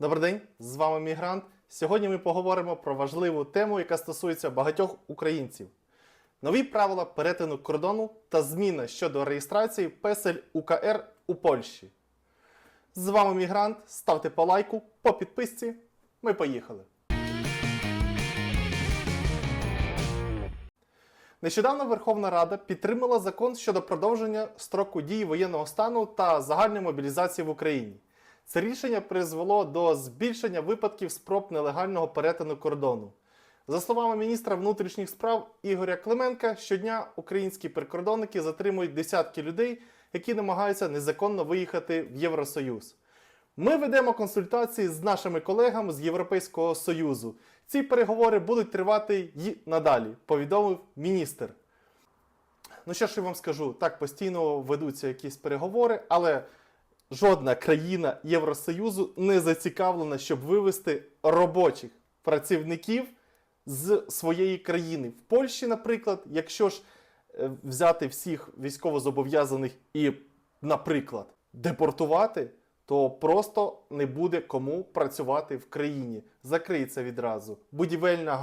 Добрий день, з вами Мігрант. Сьогодні ми поговоримо про важливу тему, яка стосується багатьох українців. Нові правила перетину кордону та зміна щодо реєстрації песель УКР у Польщі. З вами Мігрант. Ставте по лайку, по підписці. Ми поїхали. Нещодавно Верховна Рада підтримала закон щодо продовження строку дії воєнного стану та загальної мобілізації в Україні. Це рішення призвело до збільшення випадків спроб нелегального перетину кордону. За словами міністра внутрішніх справ Ігоря Клименка, щодня українські прикордонники затримують десятки людей, які намагаються незаконно виїхати в Євросоюз. Ми ведемо консультації з нашими колегами з Європейського Союзу. Ці переговори будуть тривати й надалі, повідомив міністр. Ну що ж я вам скажу, так постійно ведуться якісь переговори, але жодна країна Євросоюзу не зацікавлена, щоб вивести робочих працівників з своєї країни. В Польщі, наприклад, якщо ж е, взяти всіх військовозобов'язаних і, наприклад, депортувати, то просто не буде кому працювати в країні. Закриється відразу будівельна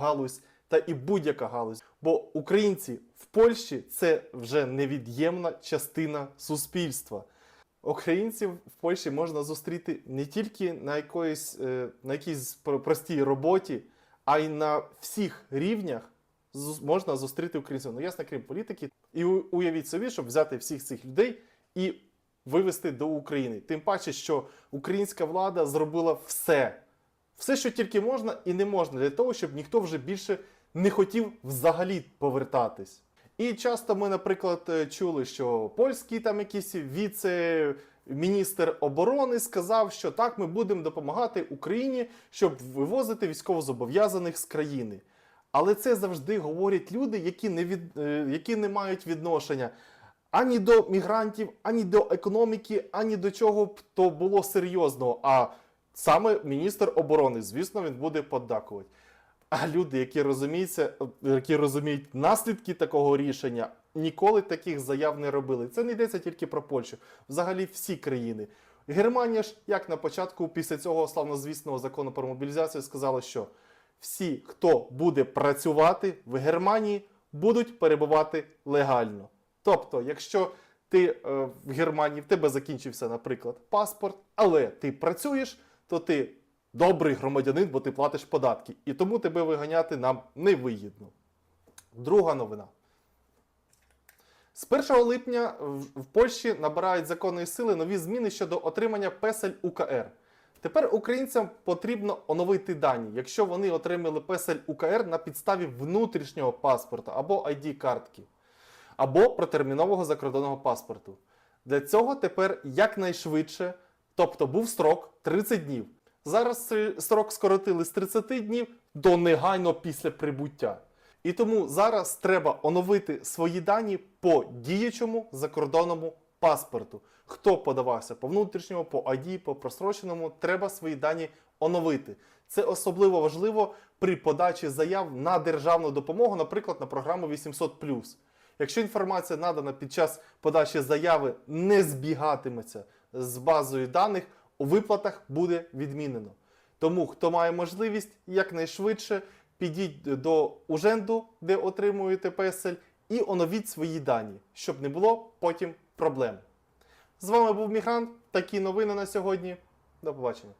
галузь та і будь-яка галузь. Бо українці в Польщі це вже невід'ємна частина суспільства. Українців в Польщі можна зустріти не тільки на якоїсь е, на якійсь про- простій роботі, а й на всіх рівнях можна зустріти українців. Ну, ясно, крім політики. І уявіть собі, щоб взяти всіх цих людей і вивести до України. Тим паче, що українська влада зробила все, все, що тільки можна і не можна, для того, щоб ніхто вже більше не хотів взагалі повертатись. І часто ми, наприклад, е, чули, що польський там якийсь віце-міністр оборони сказав, що так, ми будемо допомагати Україні, щоб вивозити військовозобов'язаних з країни. Але це завжди говорять люди, які не, від, е, які не мають відношення ані до мігрантів, ані до економіки, ані до чого б то було серйозного. А саме міністр оборони, звісно, він буде поддакувати. А люди, які розуміються, які розуміють наслідки такого рішення, ніколи таких заяв не робили. Це не йдеться тільки про Польщу, взагалі всі країни. Германія ж, як на початку, після цього славнозвісного закону про мобілізацію, сказала, що всі, хто буде працювати в Германії, будуть перебувати легально. Тобто, якщо ти е, в Германії, в тебе закінчився, наприклад, паспорт, але ти працюєш, то ти добрий громадянин, бо ти платиш податки. І тому тебе виганяти нам невигідно. Друга новина. З 1 липня в Польщі набирають законної сили нові зміни щодо отримання песель УКР. Тепер українцям потрібно оновити дані, якщо вони отримали песель УКР на підставі внутрішнього паспорта або ID-картки, або протермінового закордонного паспорту. Для цього тепер якнайшвидше, тобто був строк 30 днів. Зараз цей строк скоротили з 30 днів до негайно після прибуття. І тому зараз треба оновити свої дані по діючому закордонному паспорту. Хто подавався по внутрішньому, по ID, по просроченому, треба свої дані оновити. Це особливо важливо при подачі заяв на державну допомогу, наприклад, на програму 800 Якщо інформація надана під час подачі заяви не збігатиметься з базою даних, у виплатах буде відмінено. Тому, хто має можливість, якнайшвидше підіть до Уженду, де отримуєте песель, і оновіть свої дані, щоб не було потім проблем. З вами був Мігрант. Такі новини на сьогодні. До побачення.